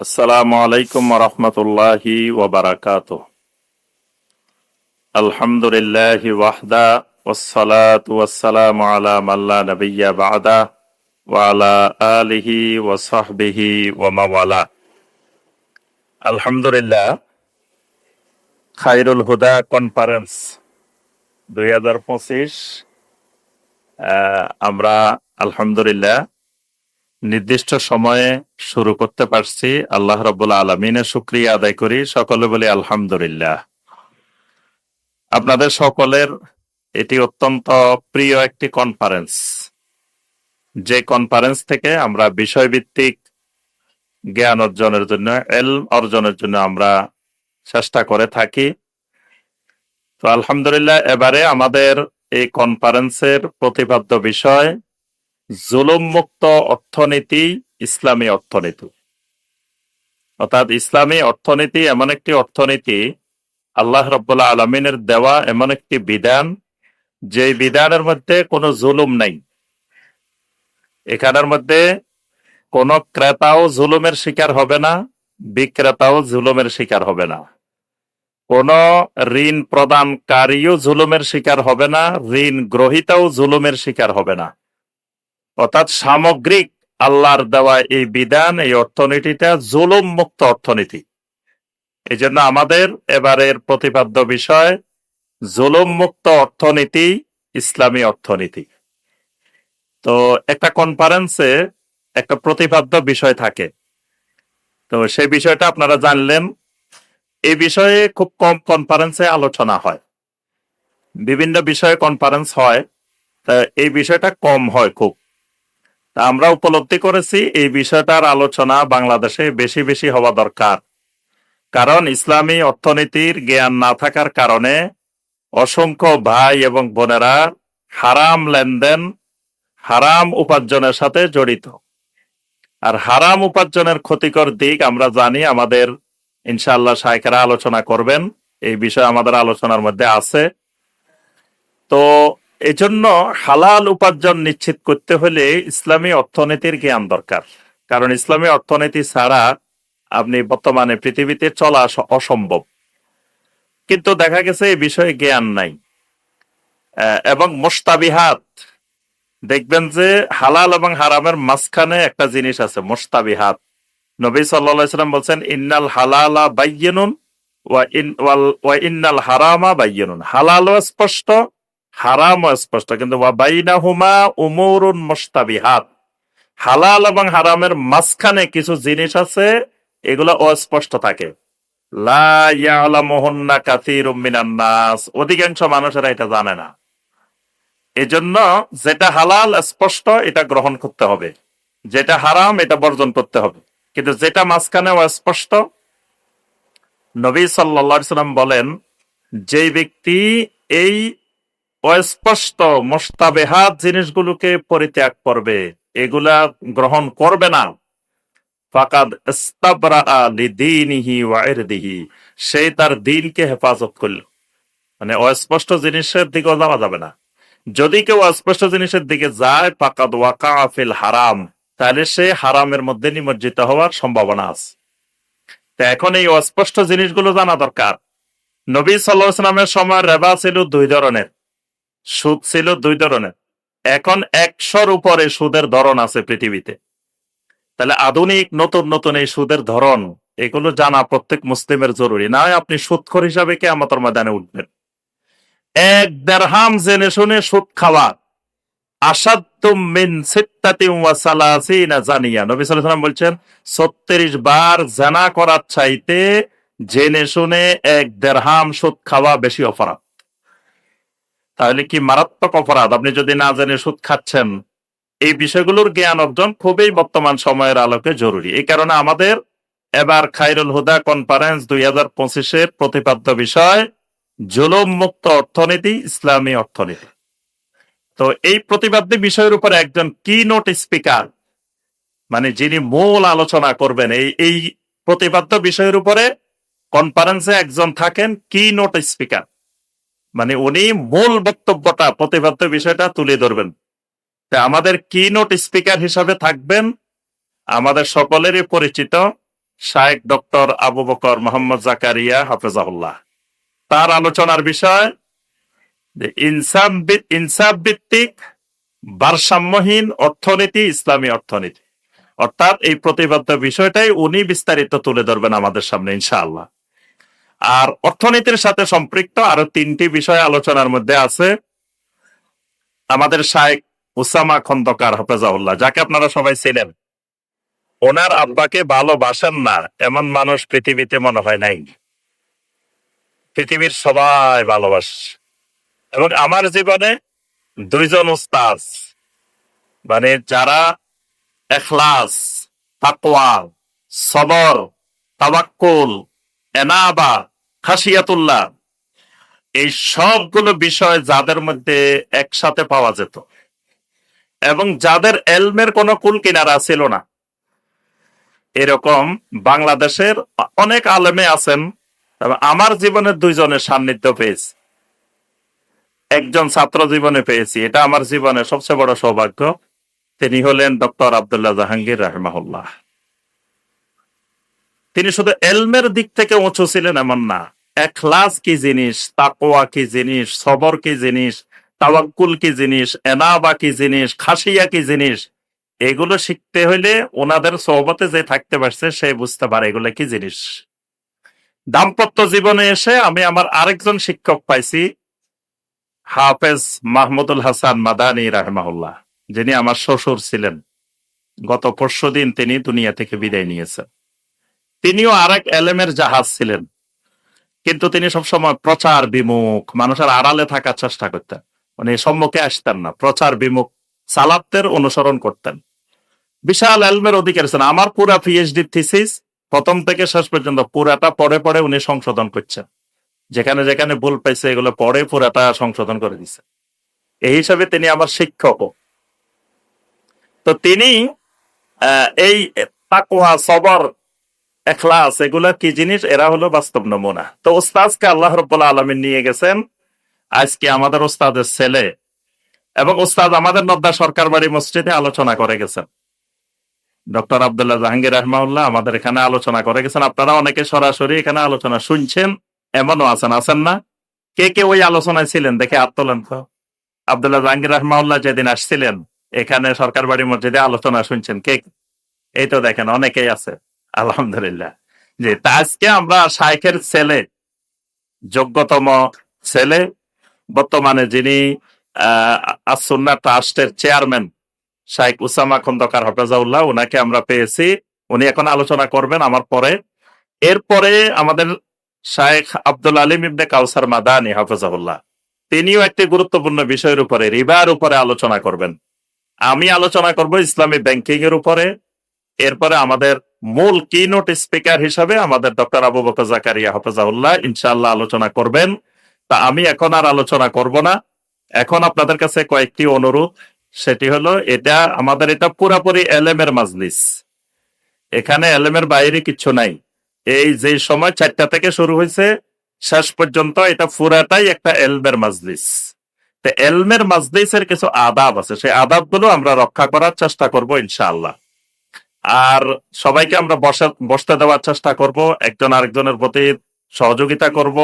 আসসালামু আলাইকুম রহমতুল্লাহি ওবরাকাত আলহামদুলিল্লাহি ওয়াহদা ওসালাত ওয়াসালাম আলা মাল্লা নবিয়া বাদা ওয়ালা আলিহি ওয়াসাহবিহি ওয়ামাওয়ালা আলহামদুলিল্লাহ খাইরুল হুদা কনফারেন্স দুই আমরা আলহামদুলিল্লাহ নির্দিষ্ট সময়ে শুরু করতে পারছি। আল্লাহ রব্বুল আলমিনের শুক্রিয়া আদায় করি। সকলে বলি আলহামদুলিল্লাহ। আপনাদের সকলের এটি অত্যন্ত প্রিয় একটি কনফারেন্স যে কনফারেন্স থেকে আমরা বিষয়ভিত্তিক জ্ঞান অর্জনের জন্য এল অর্জনের জন্য আমরা চেষ্টা করে থাকি। তো আলহামদুলিল্লাহ, এবারে আমাদের এই কনফারেন্সের প্রতিপাদ্য বিষয় জুলুম মুক্ত অর্থনীতি, ইসলামী অর্থনীতি। অর্থাৎ ইসলামী অর্থনীতি এমন একটি অর্থনীতি, আল্লাহ রব্বুল্লাহ আলমিনের দেওয়া এমন একটি বিধান যে বিধানের মধ্যে কোনো জুলুম নাই। এখানের মধ্যে কোন ক্রেতাও জুলুমের শিকার হবে না, বিক্রেতাও জুলুমের শিকার হবে না। কোন ঋণ প্রদানকারীও জুলুমের শিকার হবে না, ঋণ গ্রহিতাও জুলুমের শিকার হবে না। অর্থাৎ সামগ্রিক আল্লাহর দেওয়া এই বিধান, এই অর্থনীতিটা জুলুম মুক্ত অর্থনীতি। এই জন্য আমাদের এবারের প্রতিপাদ্য বিষয় জুলুম মুক্ত অর্থনীতি, ইসলামী অর্থনীতি। তো একটা কনফারেন্সে একটা প্রতিপাদ্য বিষয় থাকে। তো সেই বিষয়টা আপনারা জানলেন। এই বিষয়ে খুব কম কনফারেন্সে আলোচনা হয়। বিভিন্ন বিষয়ে কনফারেন্স হয়। তা এই বিষয়টা কম হয় খুব। আমরা উপলব্ধি করেছি, এই বিষয়টার আলোচনা বাংলাদেশে বেশি বেশি হওয়া দরকার। কারণ ইসলামী অর্থনীতির জ্ঞান না থাকার কারণে অসংখ্য ভাই এবং বোনেরা হারাম লেনদেন, হারাম উপার্জনের সাথে জড়িত। আর হারাম উপার্জনের ক্ষতিকর দিক আমরা জানি, আমাদের ইনশাল্লাহ সাহেকেরা আলোচনা করবেন। এই বিষয় আমাদের আলোচনার মধ্যে আছে। তো এই জন্য হালাল উপার্জন নিশ্চিত করতে হলে ইসলামী অর্থনীতির জ্ঞান দরকার। কারণ ইসলামী অর্থনীতি ছাড়া আপনি বর্তমানে পৃথিবীতে চলা অসম্ভব। কিন্তু দেখা গেছে এই বিষয়ে জ্ঞান নাই। এবং মোস্তাবিহাত দেখবেন যে হালাল এবং হারামের মাঝখানে একটা জিনিস আছে মোস্তাবিহাত নবী সাল্লাম বলছেন, ইন্নাল হালালা বাইয়নুন ওয়া ইন্নাল হারামা বাইয়নুন। হালালও স্পষ্ট হারামও স্পষ্ট, কিন্তু ওয়া বাইনাহুমা উমুরুন মুস্তাবিহাত হালাল এবং হারামের মাঝখানে কিছু জিনিস আছে, এগুলো অস্পষ্ট থাকে। অধিকাংশ মানুষেরা এটা জানে না। এজন্য যেটা হালাল, স্পষ্ট, এটা গ্রহণ করতে হবে। যেটা হারাম, এটা বর্জন করতে হবে। কিন্তু যেটা মাঝখানে অস্পষ্ট, নবী সাল্লা সাল্লাম বলেন, যে ব্যক্তি এই অস্পষ্ট মোস্তাবেহাত জিনিসগুলোকে পরিত্যাগ করবে। এগুলা গ্রহণ করবে না। ফাকাদ ইস্তাবরা লিদীনিহি সে তার দিনকে হেফাজত করল। মানে অস্পষ্ট জিনিসের দিকেও যাওয়া যাবে না। যদি কেউ অস্পষ্ট জিনিসের দিকে যায়, ফাকাদ ওয়াকা ফিল হারাম, তাহলে সে হারামের মধ্যে নিমজ্জিত হওয়ার সম্ভাবনা আছে। তো এখন এই অস্পষ্ট জিনিসগুলো জানা দরকার। নবী সাল্লামের সময় রেবা ছিল দুই ধরনের। সুদ ছিল দুই ধরনের। এখন একশোর উপরে সুদের ধরন আছে পৃথিবীতে। তাহলে আধুনিক, নতুন নতুন এই সুদের ধরন, এগুলো জানা প্রত্যেক মুসলিমের জরুরি। না আপনি সুদখোর হিসাবে কে আমাদের ময়দানে উঠবেন। এক দেড়হাম জেনে শুনে সুদ খাওয়া। আসাদ্দুম সিত্তাতি ওয়া সালাসিনা জানিয়া। নবী সাল্লাল্লাহু আলাইহি ওয়াসাল্লাম বলছেন 36 বার জানা করার চাইতে জেনে শুনে এক দেড়হাম সুদ খাওয়া বেশি অপরাধ। তাহলে কি মারাত্মক অপরাধ? আপনি যদি না জেনে সুদ খাচ্ছেন, এই বিষয়গুলোর জ্ঞান অর্জন খুবই বর্তমান সময়ের আলোকে জরুরি। এই কারণে আমাদের এবার খাইরুল হুদা কনফারেন্স দুই হাজার পঁচিশের প্রতিপাদ্য বিষয় জুলুম মুক্ত অর্থনীতি, ইসলামী অর্থনীতি। তো এই প্রতিপাদ্য বিষয়ের উপর একজন কি নোট স্পিকার মানে যিনি মূল আলোচনা করবেন, এই এই প্রতিপাদ্য বিষয়ের উপরে কনফারেন্সে একজন থাকেন কি নোট স্পিকার মানে উনি মূল বক্তব্যটা প্রতিপাদ্য বিষয়টা তুলে ধরবেন। আমাদের কি নোট স্পিকার হিসাবে থাকবেন আমাদের সকলেরই পরিচিত শায়েক ডক্টর আবু বকর মোহাম্মদ জাকারিয়া হাফেজাহুল্লাহ। তার আলোচনার বিষয় ইনসাফ ভিত্তিক ভারসাম্যহীন অর্থনীতি, ইসলামী অর্থনীতি। অর্থাৎ এই প্রতিবদ্ধ বিষয়টাই উনি বিস্তারিত তুলে ধরবেন আমাদের সামনে, ইনশাআল্লাহ। আর অর্থনীতির সাথে সম্পৃক্ত আরও তিনটি বিষয় আলোচনার মধ্যে আছে। আমাদের শায়েক উসামা খন্দকার হাফেজাউল্লাহ যাকে আপনারা সবাই ছিলেন ওনার আব্বাকে ভালোবাসেন না, এমন মানুষ পৃথিবীতে মনে হয় নাই। পৃথিবীর সবাই ভালোবাস। এবং আমার জীবনে দুইজন উস্তাজ মানে যারা এখলাস, তাকওয়া, সবর, তাওয়াক্কুল এনাবা, খাসিয়াতুল্লাহ, এই সবগুলো বিষয় যাদের মধ্যে একসাথে পাওয়া যেত। এবং যাদের এলমের কোনো কুল কিনারা ছিল না। এরকম বাংলাদেশের অনেক আলেমে আছেন আমার জীবনে দুইজনের সান্নিধ্য পেয়েছি। একজন ছাত্র জীবনে পেয়েছি, এটা আমার জীবনের সবচেয়ে বড় সৌভাগ্য। তিনি হলেন ডক্টর আবদুল্লাহ জাহাঙ্গীর রাহমাহুল্লাহ। তিনি শুধু এলমের দিক থেকে উঁচু ছিলেন এমন না। এখলাস কি জিনিস তাকোয়া কি জিনিস, সবর কি জিনিস, তাওয়াক্কুল কি জিনিস, এনাবা কি জিনিস খাসিয়া কি জিনিস, এগুলো শিখতে হইলে ওনাদের সহবতে যে থাকতে পারছে, সে বুঝতে পারে এগুলো কি জিনিস। দাম্পত্য জীবনে এসে আমি আমার আরেকজন শিক্ষক পাইছি, হাফেজ মাহমুদুল হাসান মাদানী রাহমাহুল্লাহ, যিনি আমার শ্বশুর ছিলেন। গত পরশু দিন তিনি দুনিয়া থেকে বিদায় নিয়েছেন। তিনিও আরেক এলেমের জাহাজ ছিলেন। কিন্তু তিনি সবসময় প্রচার বিমুখ, মানুষের আড়ালে থাকার চেষ্টা করতেন। মানে সম্মুখে আসতেন না, প্রচার বিমুখ সালাতের অনুসরণ করতেন। বিশাল এলমের অধিকার ছিলেন। আমার পুরা পিএইচডি থিসিস প্রথম থেকে শেষ পর্যন্ত পুরাটা পরে পরে উনি সংশোধন করছেন। যেখানে যেখানে ভুল পাইছে, এগুলো পড়ে পুরাটা সংশোধন করে দিছে। এই হিসাবে তিনি আমার শিক্ষকও তো তিনি এই তাকওয়া, সবর এখলাস, এগুলা কি জিনিস? এরা হলো বাস্তব নমুনা। তো ওস্তাদকে আল্লাহ রব্বুল্লাহ আলমিন নিয়ে গেছেন, আজকে আমাদের ওস্তাদের ছেলে এবং ওস্তাদ আমাদের নদ্দা সরকার বাড়ি মসজিদে আলোচনা করে গেছেন। ডক্টর আবদুল্লাহ জাহাঙ্গীর রহমাউল্লাহ আমাদের এখানে আলোচনা করে গেছেন। আপনারা অনেকে সরাসরি এখানে আলোচনা শুনছেন, এমনও আছেন আছেন না? কে কে ওই আলোচনায় ছিলেন? দেখে হাত তোলেন তো। আবদুল্লাহ জাহাঙ্গীর রহমাউল্লাহ যেদিন আসছিলেন, এখানে সরকার বাড়ি মসজিদে আলোচনা শুনছেন। কে? এই তো দেখেন, অনেকেই আছে। আলহামদুলিল্লাহ। যে আজকে আমরা শাইখের ছেলে, যোগ্যতম ছেলে, বর্তমানে যিনি আসুন্না ট্রাস্টের চেয়ারম্যান, শাইখ উসামা খন্দকার হাফেজাউল্লাহ ওনাকে আমরা পেয়েছি। উনি এখন আলোচনা করবেন আমার পরে। এরপরে আমাদের শাইখ আব্দুল আলিম ইবনে কাউসার মাদানি হাফেজাউল্লাহ, তিনিও একটি গুরুত্বপূর্ণ বিষয়ের উপরে, রিবার উপরে আলোচনা করবেন। আমি আলোচনা করব ইসলামী ব্যাংকিং এর উপরে। এরপরে আমাদের মূল কিনোট স্পিকার হিসাবে আমাদের ডক্টর আবু বকর জাকারিয়া হাফেজাউল্লাহ ইনশাআল্লাহ আলোচনা করবেন। তা আমি এখন আর আলোচনা করব না। এখন আপনাদের কাছে কয়েকটি অনুরোধ। সেটি হলো, এটা আমাদের এটা পুরাপুরি এলেমের মাজলিস। এখানে এলেমের বাইরে কিছু নাই। এই যে সময় চারটা থেকে শুরু হয়েছে, শেষ পর্যন্ত এটা পুরাটাই একটা এলমের মাজলিস। তো এলমের মাজলিসের কিছু আদাব আছে। সেই আদাবগুলো আমরা রক্ষা করার চেষ্টা করব ইনশাআল্লাহ। আর সবাইকে আমরা বসে বসতে দেওয়ার চেষ্টা করব। একজন আরেকজনের প্রতি সহযোগিতা করব।